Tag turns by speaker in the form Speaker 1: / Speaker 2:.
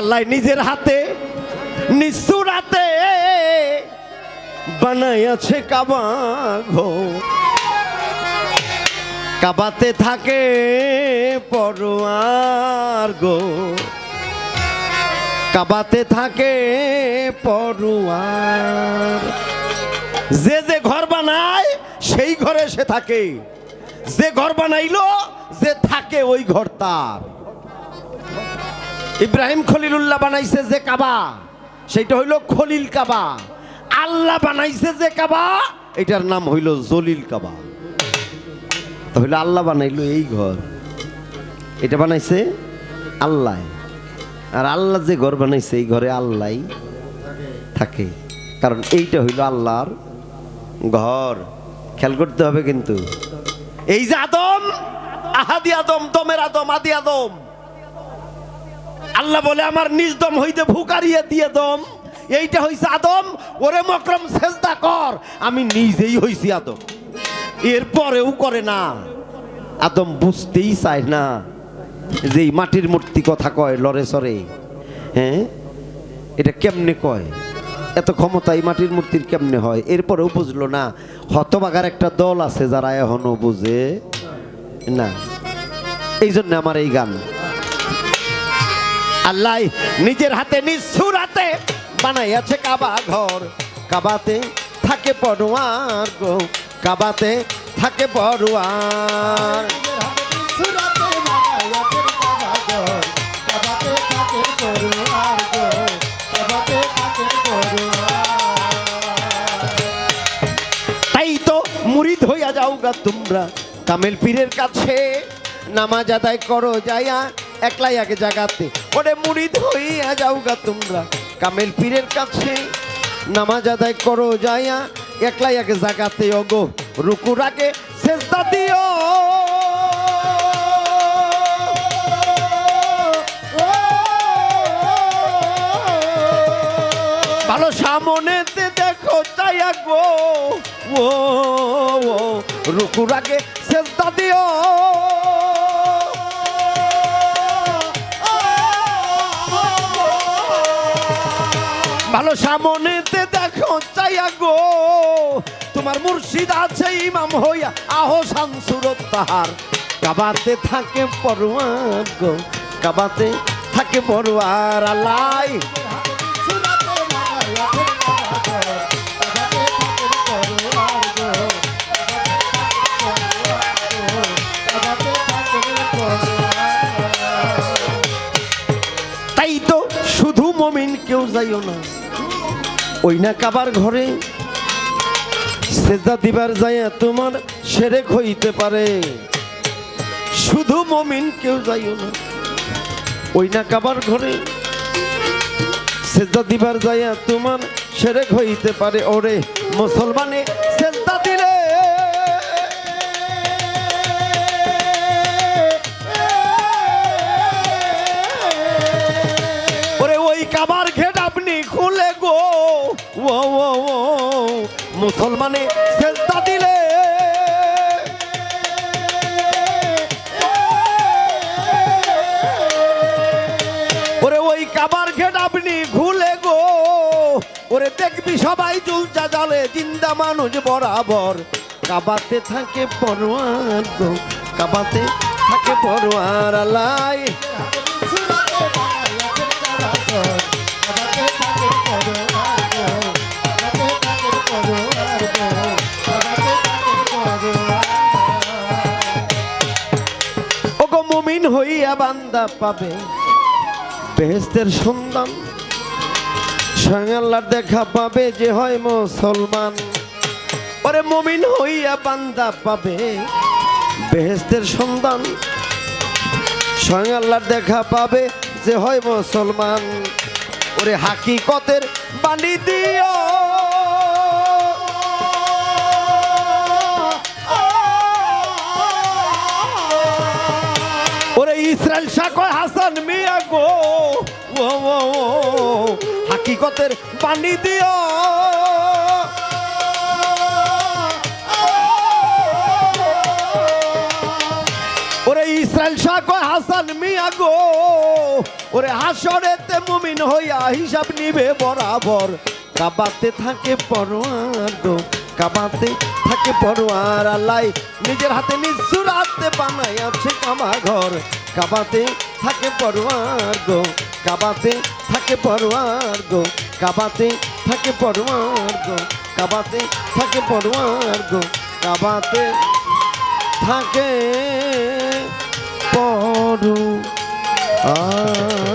Speaker 1: আল্লাহ নিজের হাতে নিঃসুর হাতে বানাইয়াছে কাবা ঘো কাবাতে থাকে পড়ুয়ার গো। কাবাতে থাকে পড়ুয়ার যে যে ঘর বানায়, সেই ঘরে সে থাকে। যে ঘর বানাইলো, যে থাকে ওই ঘর তার। ইব্রাহিম খলিলুল্লাহ বানাইছে যে কাবা, সেইটা হইল খলিল কাবা। আল্লাহ বানাইছে যে কাবা, এটার নাম হইল জলিল কাবা। তাহলে আল্লাহ বানাইলো এই ঘর। এটা বানাইছে আল্লাহ। আর আল্লাহ যে ঘর বানাইছে, এই ঘরে আল্লাহ থাকে। কারণ এইটা হইল আল্লাহর ঘর। খেয়াল করতে হবে কিন্তু। এই যে আদম, আহাদি আদম, দমের আদম, আদি আদম। আল্লাহ বলে, আমার নিজ দম হইতে ভুকারিয়ে দিয়ে দম। এইটা হইছে আদম। ওরে মকরম, সেজদা কর। আমি নিজেই হইছি আদম। এরপরেও করে না। আদম বুঝতেই চায় না যে মাটির মূর্তি কথা কয় লরে সরে হ্যাঁ? এটা কেমনে কয়? এত ক্ষমতা এই মাটির মূর্তির কেমনে হয়? এরপরেও বুঝলো না। হতবাগার একটা দল আছে যারা এখনও বুঝে না। এই জন্য আমার এই গান। আল্লাহ নিজের হাতে নিঃসুর হাতে বানাইয়াছে কাবা ঘর। কাবাতে থাকে পড়ুয়ার গো, কাবাতে থাকে পড়ুয়ার তাই তো মুরিদ হইয়া যাও গা তোমরা। কামেল পীরের কাছে নামাজ আদায় করো, যাইয়া একলাই আগে জাগাতে। ওরে মুড়ি হইয়া যাও গা তোমরা। কামেল পীরের কাছে নামাজ আদায় করো যাইয়া, একলাই আগে জাগাতে ওগো রুকুর আগে সেজদা দিও। ভালো সামনেতে দেখো চাইয়া গো ও, রুকুর আগে সেজদা দিও। ভালো সামনেতে দেখো, চাইয়া গো। তোমার মুর্শিদ আছে, ইমাম হইয়া, আহো শামসুরত তাহার। কাবাতে থাকে পরোয়ার গো, কাবাতে থাকে পরোয়ার আলাই তাই তো শুধু মমিন কেউ যাইও না। ওই না কাবার ঘরে। সেজদা দিবার যাইয়া তোমার, সেরেক হইতে পারে। শুধু মমিন কেউ যাইও না। ওই না কাবার ঘরে। সেজদা দিবার যাইয়া তোমার, সেরেক হইতে পারে। ওরে মুসলমানে সেজদা দিলে ও মুসলমানে সেজদা দিলে। ওরে ওই কাবার ঘেট আপনি খুলে গো। ওরে দেখবি সবাই চুলচা জলে, জিন্দা মানুষ বরাবর। কাবাতে থাকে পরোয়ার গো, কাবাতে থাকে পরোয়ার আলাই মুমিন হইয়া বান্দা পাবে। বেহেস্তের সন্ধান স্বয়ং দেখা পাবে যে হয় মুসলমান। ওরে মুমিন হইয়া বান্দা পাবে। বেহেস্তের সন্ধান স্বয়ং দেখা পাবে যে হয় মুসলমান। ওরে হাকিকতের বাণী দিও। ইসরায়েল শাকয় হাসান মিয়া গো। ও হাকিকতের পানি দিও ওরে ইসরায়েল শাকয় হাসান মিয়া গো। ওরে হাসরেতে মুমিন হইয়া হিসাব নিবে বরাবর। কাবাতে থাকে পরোয়ার গো কাবাতে থাকে পরোয়ার আল্লাহ। নিজের হাতে নিজ সুরাতে বানাই আছে কাবা ঘর। কাবাতে থাকে পরোয়ার গো, কাবাতে থাকে পরোয়ার গো, কাবাতে থাকে পরোয়ার গো, কাবাতে থাকে পরোয়ার গো, কাবাতে থাকে পড়ু আ